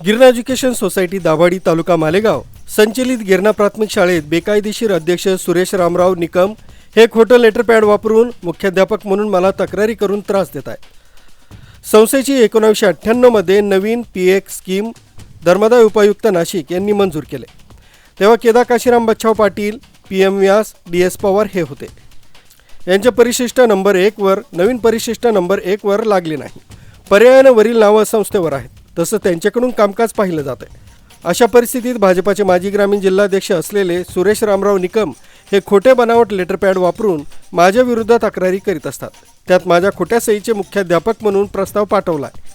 Girna education society Dabhadi taluka Malegaon संचलित गिरणा प्राथमिक शाळेत बेकायदेशीर अध्यक्ष सुरेश रामराव निकम हे खोटं लेटर पॅड वापरून मुख्याध्यापक म्हणून मला तक्रारी करून त्रास देत आहेत. संस्थेची एकोणावीसशे अठ्ठ्याण्णवमध्ये नवीन पी एक स्कीम धर्मदाय उपायुक्त नाशिक यांनी मंजूर केले. तेव्हा Keda Kashiram Bachhav Patil P M Vyas D S Pawar हे होते. यांच्या परिशिष्ट नंबर एकवर नवीन परिशिष्ट नंबर एकवर लागले नाही. पर्यायानं वरील नावं संस्थेवर आहेत. तसं त्यांच्याकडून कामकाज पाहिलं जात आहे अशा परिस्थितीत भाजपाचे माजी ग्रामीण जिल्हाध्यक्ष असलेले सुरेश रामराव निकम हे खोटे बनावट लेटरपॅड वापरून माझ्या विरुद्ध तक्रारी करीत असतात. त्यात माझ्या खोट्या सहीचे मुख्याध्यापक म्हणून प्रस्ताव पाठवला आहे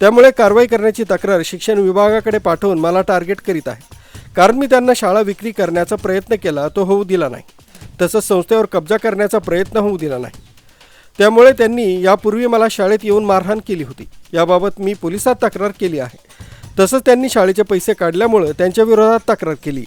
त्यामुळे कारवाई करण्याची तक्रार शिक्षण विभागाकडे पाठवून मला टार्गेट करीत आहे. कारण मी त्यांना शाळा विक्री करण्याचा प्रयत्न केला तो होऊ दिला नाही. तसंच संस्थेवर कब्जा करण्याचा प्रयत्न होऊ दिला नाही. त्यामुळे त्यांनी यापूर्वी मला शाळेत येऊन मारहाण केली होती. याबाबत मी पोलिसात तक्रार केली आहे. तसंच त्यांनी शाळेचे पैसे काढल्यामुळं त्यांच्या विरोधात तक्रार केली.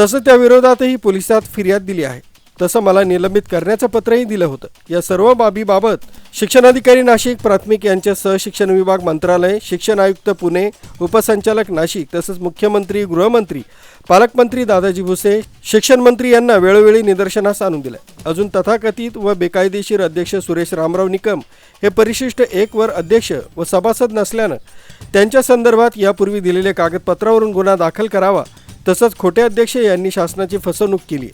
तसं त्या विरोधातही पोलिसात फिर्याद दिली आहे. तसं मला निलंबित करण्याचं पत्रही दिलं होतं. या सर्व बाबीबाबत शिक्षणाधिकारी नाशिक प्राथमिक यांचे सहशिक्षण विभाग मंत्रालय शिक्षण आयुक्त पुणे उपसंचालक नाशिक तसंच मुख्यमंत्री गृहमंत्री पालकमंत्री दादाजी भुसे शिक्षण मंत्री यांना वेळोवेळी निदर्शनास आणून दिलं अजून तथाकथित व बेकायदेशीर अध्यक्ष सुरेश रामराव निकम हे परिशिष्ट एकवर अध्यक्ष व सभासद नसल्यानं त्यांच्या संदर्भात यापूर्वी दिलेल्या कागदपत्रावरून गुन्हा दाखल करावा तसंच खोटे अध्यक्ष यांनी शासनाची फसवणूक केली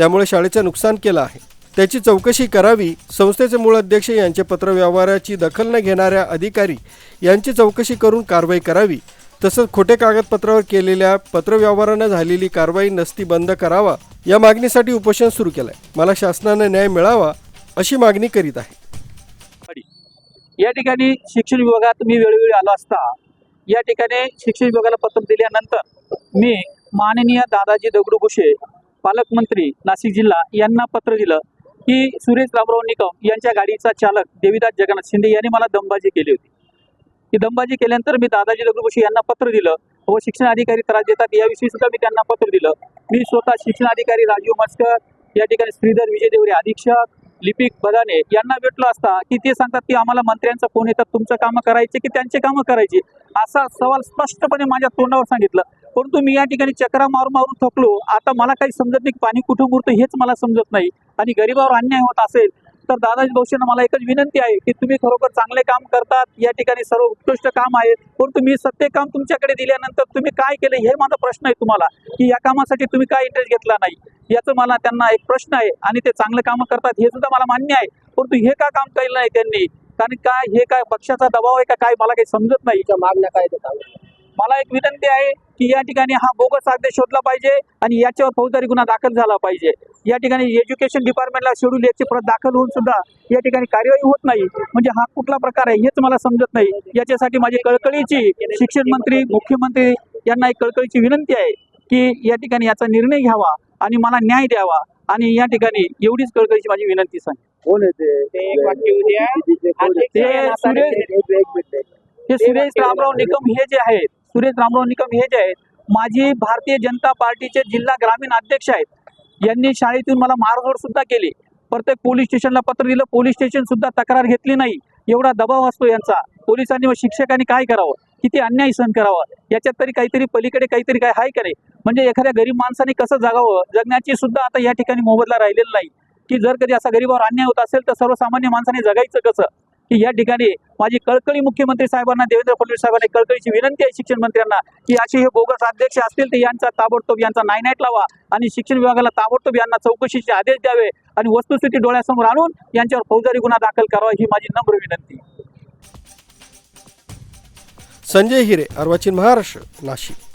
त्यामुळे शाळेचं नुकसान केलं आहे. त्याची चौकशी करावी संस्थेचे मूळ अध्यक्ष यांचे पत्रव्यवहाराची दखल न घेणाऱ्या अधिकारी यांची चौकशी करून कारवाई करावी. तसंच खोटे कागदपत्रावर केलेल्या पत्रव्यवहारानं झालेली कारवाई नसती बंद करावा या मागणीसाठी उपोषण सुरू केलंय. मला शासनानं न्याय मिळावा अशी मागणी करीत आहे. या ठिकाणी शिक्षण विभागात मी वेळोवेळी आलो असता या ठिकाणी शिक्षण विभागाला पत्र दिल्यानंतर मी माननीय दादाजी दगडू भुसे पालकमंत्री नाशिक जिल्हा यांना पत्र दिलं की सुरेश रामराव निकम यांच्या गाडीचा चालक देवीदास जगन्नाथ शिंदे यांनी मला दमबाजी केली होती. ही दमबाजी केल्यानंतर मी दादाजी दगडू यांना पत्र दिलं व शिक्षण अधिकारी त्रास देतात याविषयी सुद्धा मी त्यांना पत्र दिलं. मी स्वतः शिक्षण अधिकारी राजीव मस्कर या ठिकाणी श्रीधर विजय देवरे अधीक्षक लिपिक बदाने यांना भेटलो असता की ते सांगतात की आम्हाला मंत्र्यांचा फोन येतात तुमचं कामं करायचे की त्यांचे कामं करायची? असा सवाल स्पष्टपणे माझ्या तोंडावर सांगितलं. परंतु मी या ठिकाणी चक्रा मारून मारून थकलो. आता मला काही समजत नाही की पाणी कुठं मुरतं हेच मला समजत नाही. आणि गरिबावर अन्याय होत असेल तर दादाजी दोषींना मला एकच विनंती आहे की तुम्ही खरोखर चांगले काम करतात या ठिकाणी सर्व उत्कृष्ट काम आहे परंतु मी सत्य काम तुमच्याकडे दिल्यानंतर तुम्ही काय केलं हे माझा प्रश्न आहे तुम्हाला की या कामासाठी तुम्ही काय इंटरेस्ट घेतला नाही? याचं मला त्यांना एक प्रश्न आहे आणि ते चांगले कामं करतात हे सुद्धा मला मान्य आहे. परंतु हे का काम केलं नाही त्यांनी? कारण काय हे काय पक्षाचा दबाव आहे का काय? मला काही समजत नाही. मागण्या काय देतात मला एक विनंती आहे की या ठिकाणी हा बोगस आदेश शोधला पाहिजे आणि याच्यावर फौजदारी गुन्हा दाखल झाला पाहिजे. या ठिकाणी एज्युकेशन डिपार्टमेंटला शेड्यूल याची प्रत दाखल होऊन सुद्धा या ठिकाणी कार्यवाही होत नाही. म्हणजे हा कुठला प्रकार आहे हेच मला समजत नाही. याच्यासाठी माझी कळकळीची शिक्षण मंत्री मुख्यमंत्री यांना एक कळकळीची विनंती आहे की या ठिकाणी याचा निर्णय घ्यावा आणि मला न्याय द्यावा. आणि या ठिकाणी एवढीच कळकळीची माझी विनंती सांग कोण ते? हे सुरेश रामराव निकम हे जे आहेत सुरेश रामराव निकम हे जे आहेत माझी भारतीय जनता पार्टीचे जिल्हा ग्रामीण अध्यक्ष आहेत. यांनी शाळेतून मला मारझोड सुद्धा केली. प्रत्येक पोलीस स्टेशनला पत्र दिलं. पोलीस स्टेशन सुद्धा तक्रार घेतली नाही. एवढा दबाव असतो यांचा. पोलिसांनी व शिक्षकांनी काय करावं? किती अन्याय सहन करावा? याच्यात तरी काहीतरी पलीकडे काहीतरी काय आहे का नाही? म्हणजे एखाद्या गरीब माणसाने कसं जगावं? जगण्याची सुद्धा आता या ठिकाणी मोबदला राहिलेला नाही. की जर कधी असा गरीबावर अन्याय होत असेल तर सर्वसामान्य माणसाने जगायचं कसं? की या ठिकाणी माझी कळकळी मुख्यमंत्री साहेबांना देवेंद्र फडणवीस साहेबांना कळकळीची विनंती आहे शिक्षण मंत्र्यांना की असे हे बोगस अध्यक्ष असतील तर यांचा ताबडतोब यांचा नायनाईट लावा आणि शिक्षण विभागाला ताबडतोब यांना चौकशीचे आदेश द्यावे आणि वस्तुस्थिती डोळ्यासमोर आणून यांच्यावर फौजदारी गुन्हा दाखल करावा ही माझी नम्र विनंती. संजय हिरे अर्वाचीन महाराष्ट्र नाशिक.